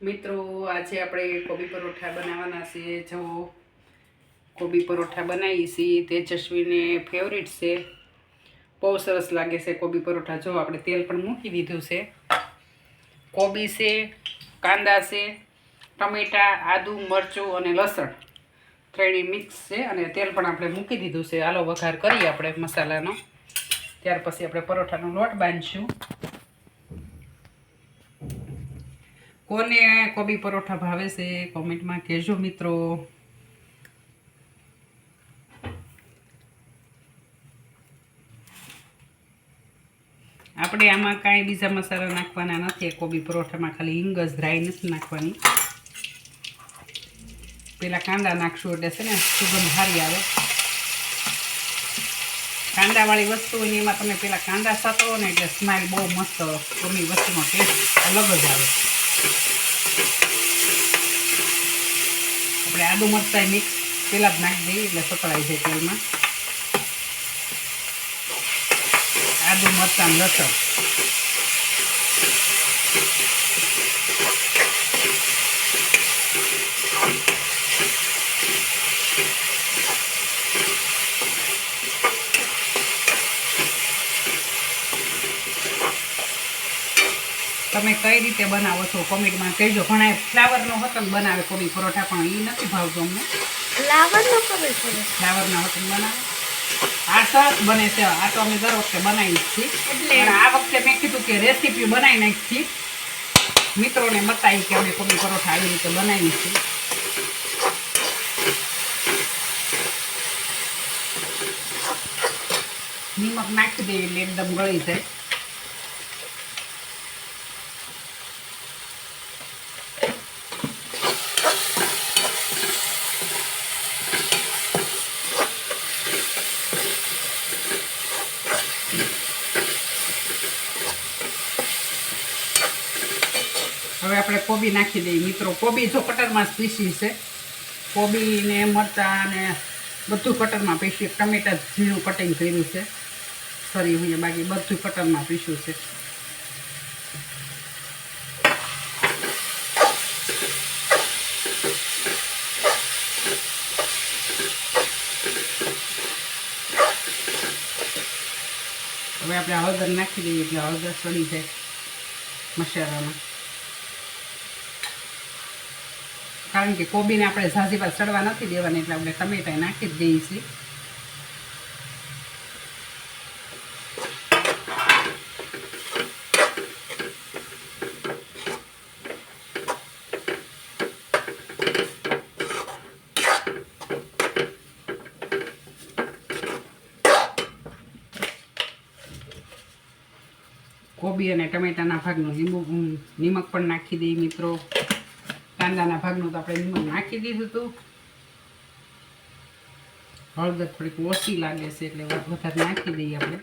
મિત્રો, આજે આપણે કોબી પરોઠા બનાવવાના છીએ. જો કોબી પરોઠા બનાવીએ છીએ, તેજસ્વીને ફેવરિટ છે. બહુ સરસ લાગે છે કોબી પરોઠા. જો આપણે તેલ પણ મૂકી દીધું છે. કોબી છે, કાંદા છે, ટમેટાં, આદુ, મરચું અને લસણ ત્રણેય મિક્સ છે અને તેલ પણ આપણે મૂકી દીધું છે. આલો વઘાર કરીએ આપણે મસાલાનો. ત્યાર પછી આપણે પરોઠાનો લોટ બાંધશું. કોને કોબી પરોઠા ભાવે છે, કોમેન્ટમાં કહેજો મિત્રો. આપણે આમાં કાંઈ બીજા મસાલા નાખવાના નથી, કોબી પરોઠામાં ખાલી હિંગ જ રાઈ નથી નાખવાની. પેલા કાંદા નાખશું એટલે છે ને સુગંધ સારી આવે. કાંદાવાળી વસ્તુ હોય ને એમાં તમે પેલા કાંદા સાતવો ને એટલે સ્માઇલ બહુ મસ્ત ગમી વસ્તુનો ટેસ્ટ અલગ જ આવે. આપણે આદુ મરચાં મિક્સ પેલા જ નાખી દઈએ એટલે સતળાઈ જાય તેલમાં. આદુ મરચાં લસણ. તમે કઈ રીતે બનાવો છો કોમેન્ટમાં કહેજો. ઘણા ફ્લાવરનો વતન બનાવે કોબી પરોઠા પણ એ નથી ભાવતો અમને. ફ્લાવરનો ખબર ફ્લાવરના વતન બનાવે. આ સરસ બને છે. આ તો અમે દર વખતે બનાવી છીએ એટલે- આ વખતે મેં કીધું કે રેસીપી બનાવી નાખી મિત્રોને બતાવી કે અમે કોબી પરોઠા આવી રીતે બનાવી છીએ નિમક નાખી દેવી એટલે એકદમ ગળી જાય. હવે કોબી નાખી દઈએ. મિત્રો, કોબી જો કટરમાં જ પીસી છે. કોબી ને મરચાં અને બધું કટરમાં પીસ્યું ટમેટા ઝીણું કટિંગ કર્યું છે. સોરી હું બાકી બધું કટરમાં પીસ્યું છે. હવે આપણે હળદર નાખી દઈએ, એટલે હળદર સડી જાય મસાલામાં. કારણ કે કોબીને આપણે ઝાઝી પર સડવા નથી દેવાની, એટલે આપણે ટમેટા નાખી જ દઈએ છીએ. કોબી અને ટમેટાના ભાગનું લીંબુ નિમક પણ નાખી દઈએ મિત્રો. કાંદાના ભાગનું તો આપણે નિમક નાખી દીધું હતું. હળદર થોડીક ઓછી લાગે છે એટલે વધારે નાખી દઈએ આપણે.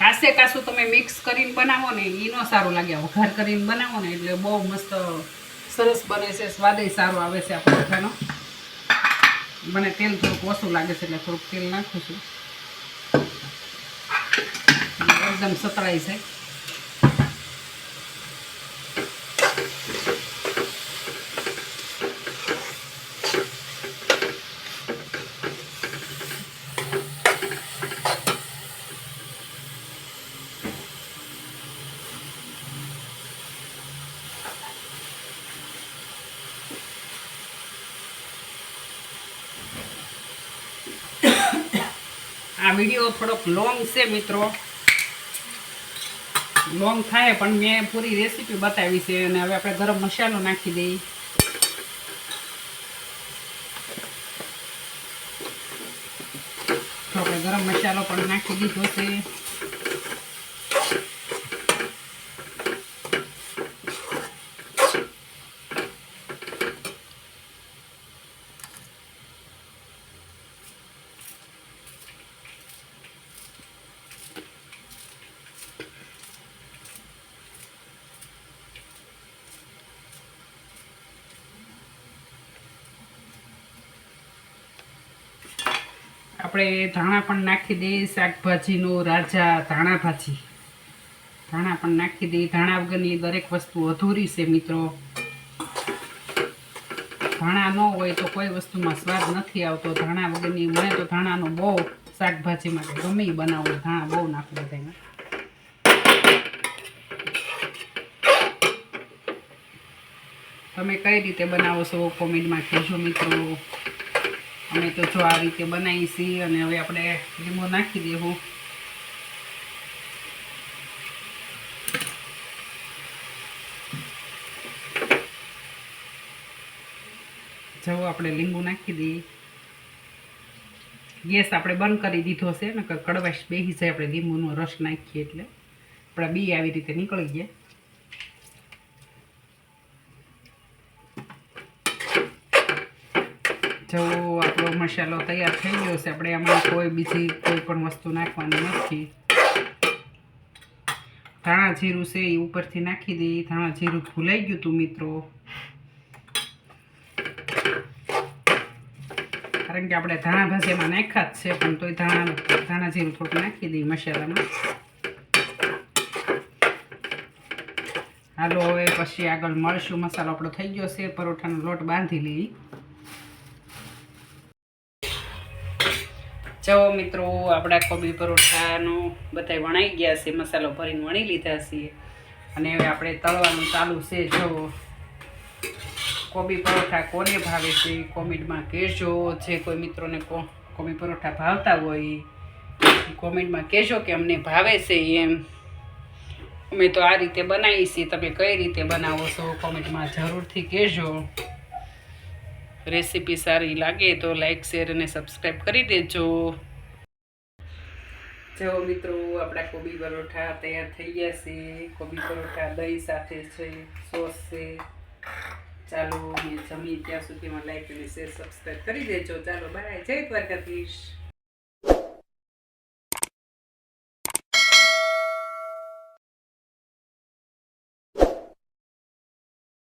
કાસે કાસું તમે મિક્સ કરીને બનાવો ને એ ન સારું લાગે. વઘાર કરીને બનાવો ને, એટલે બહુ મસ્ત સરસ બને છે સ્વાદે સારો આવે છે આ પરોઠાનો મને તેલ થોડુંક ઓછું લાગે છે, એટલે થોડુંક તેલ નાખું છું. એકદમ સતળાઈ છે. આ વીડિયો થોડોક લોંગ છે મિત્રો. લોંગ થાય, પણ મેં પૂરી રેસીપી બતાવી છે અને હવે આપણે ગરમ મસાલો નાખી દઈએ. આપણે ગરમ મસાલો પણ નાખી દીધો છે. આપણે ધાણા પણ નાખી દઈએ, શાકભાજીનો રાજા ધાણા ભાજી. ધાણા પણ નાખી દઈએ. ધાણા વગરની દરેક વસ્તુ અધૂરી છે મિત્રો. ધાણા ન હોય તો કોઈ વસ્તુમાં સ્વાદ નથી આવતો. ધાણા વગરની મને તો ધાણાનો બહુ શાકભાજી માટે ગમે ઈ બનાવું. ધાણા બહુ નાખું બધામાં તમે કઈ રીતે બનાવો છો? કોમેન્ટમાં કહેજો મિત્રો. અમે તો જો આ રીતે બનાવીશી અને હવે આપણે લીંબુ નાખી દેવું. જવું આપણે લીંબુ નાખી દઈએ. ગેસ આપણે બંધ કરી દીધો છે ને, કડવાશ બેસી જાય આપણે લીંબુનો રસ નાખીએ એટલે. આપણા બી આવી રીતે નીકળી ગયા. જો આપણો મસાલો તૈયાર થઈ ગયો છે, આપણે આમાં કોઈ બીજી કોઈ પણ વસ્તુ નાખવાની નથી. ધાણા જીરું છે એ ઉપરથી નાખી દઈએ ધાણા જીરું ભૂલાઈ ગયું હતું મિત્રો. કારણ કે આપણે ધાણા ભાજીમાં નાખ્યા જ છે, પણ તોય ધાણા ધાણા જીરું થોડું નાખી દઈએ મસાલામાં. હાલો, હવે પછી આગળ મળશું મસાલો આપણો થઈ ગયો છે, પરોઠાનો લોટ બાંધી લઈએ જો મિત્રો, આપણા કોબી પરોઠાનો બધા વણાઈ ગયા છે, મસાલો ભરીને વણી લીધા છીએ અને હવે આપણે તળવાનું ચાલુ છે, જો. કોબી પરોઠા કોને ભાવે છે, કોમેન્ટમાં કહેજો. જે કોઈ મિત્રોને કોબી પરોઠા ભાવતા હોય કોમેન્ટમાં કહેજો કે અમને ભાવે છે એમ. અમે તો આ રીતે બનાવીએ છીએ તમે કઈ રીતે બનાવો છો, કોમેન્ટમાં જરૂરથી કહેજો. રેસીપી સારી લાગે તો લાઈક, શેર અને સબસ્ક્રાઈબ કરી દેજો. જો મિત્રો, આપણા કોબી પરોઠા તૈયાર થઈ ગયા છે. કોબી પરોઠા દહીં સાથે છે, સોસ છે. ચાલો મેં જમી ત્યાં સુધીમાં લાઈક અને શેર સબસ્ક્રાઈબ કરી દેજો. ચાલો, બાય. જય દ્વારકાધીશ.